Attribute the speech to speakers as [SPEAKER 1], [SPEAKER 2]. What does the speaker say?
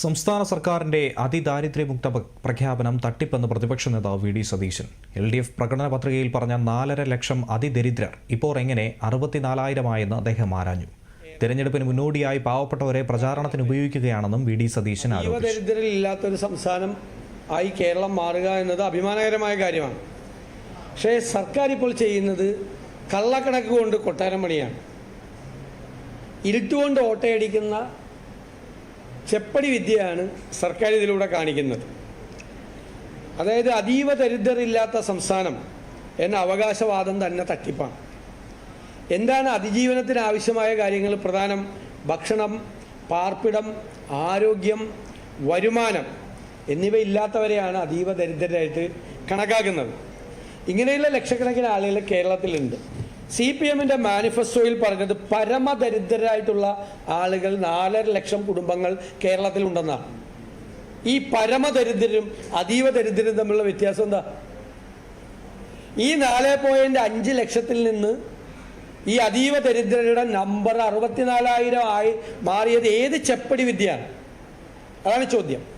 [SPEAKER 1] സംസ്ഥാന സർക്കാരിന്റെ അതിദാരിദ്ര്യമുക്ത പ്രഖ്യാപനം തട്ടിപ്പെന്ന് പ്രതിപക്ഷ നേതാവ് V D Satheesan. L D F പ്രകടന പത്രികയിൽ പറഞ്ഞ നാലര ലക്ഷം അതിദരിദ്രർ ഇപ്പോൾ എങ്ങനെ അറുപത്തിനാലായിരമായെന്ന് അദ്ദേഹം ആരാഞ്ഞു. തെരഞ്ഞെടുപ്പിന് മുന്നോടിയായി പാവപ്പെട്ടവരെ പ്രചാരണത്തിന് ഉപയോഗിക്കുകയാണെന്നും വി ഡി സതീശൻ
[SPEAKER 2] ഇല്ലാത്തൊരു സംസ്ഥാനം ആയി കേരളം മാറുക എന്നത് അഭിമാനകരമായ കാര്യമാണ്. പക്ഷേ സർക്കാർ ഇപ്പോൾ ചെയ്യുന്നത് കള്ളക്കണക്ക് കൊണ്ട് കൊട്ടാരം പണിയാണ്. ഇരുട്ടുകൊണ്ട് ഓട്ടയടിക്കുന്ന ചെപ്പടി വിദ്യയാണ് സർക്കാർ ഇതിലൂടെ കാണിക്കുന്നത്. അതായത് അതീവ ദരിദ്രരില്ലാത്ത സംസ്ഥാനം എന്ന അവകാശവാദം തന്നെ തട്ടിപ്പാണ്. എന്താണ് അതിജീവനത്തിന് ആവശ്യമായ കാര്യങ്ങൾ? പ്രധാനം ഭക്ഷണം പാർപ്പിടം ആരോഗ്യം വരുമാനം എന്നിവയില്ലാത്തവരെയാണ് അതീവ ദരിദ്രരായിട്ട് കണക്കാക്കുന്നത്. ഇങ്ങനെയുള്ള ലക്ഷക്കണക്കിന് ആളുകൾ കേരളത്തിലുണ്ട്. സി പി എമ്മിന്റെ മാനിഫെസ്റ്റോയിൽ പറഞ്ഞത് പരമദരിദ്രരായിട്ടുള്ള ആളുകൾ നാലര ലക്ഷം കുടുംബങ്ങൾ കേരളത്തിലുണ്ടെന്നാണ് ഈ പരമദരിദ്രരും അതീവ ദരിദ്രരും തമ്മിലുള്ള വ്യത്യാസം എന്താ? ഈ നാല് പോയിന്റ് അഞ്ച് ലക്ഷത്തിൽ നിന്ന് ഈ അതീവ ദരിദ്രരുടെ നമ്പർ അറുപത്തിനാലായിരം ആയി മാറിയത് ഏത് ചെപ്പടി വിദ്യയാണ്? അതാണ് ചോദ്യം.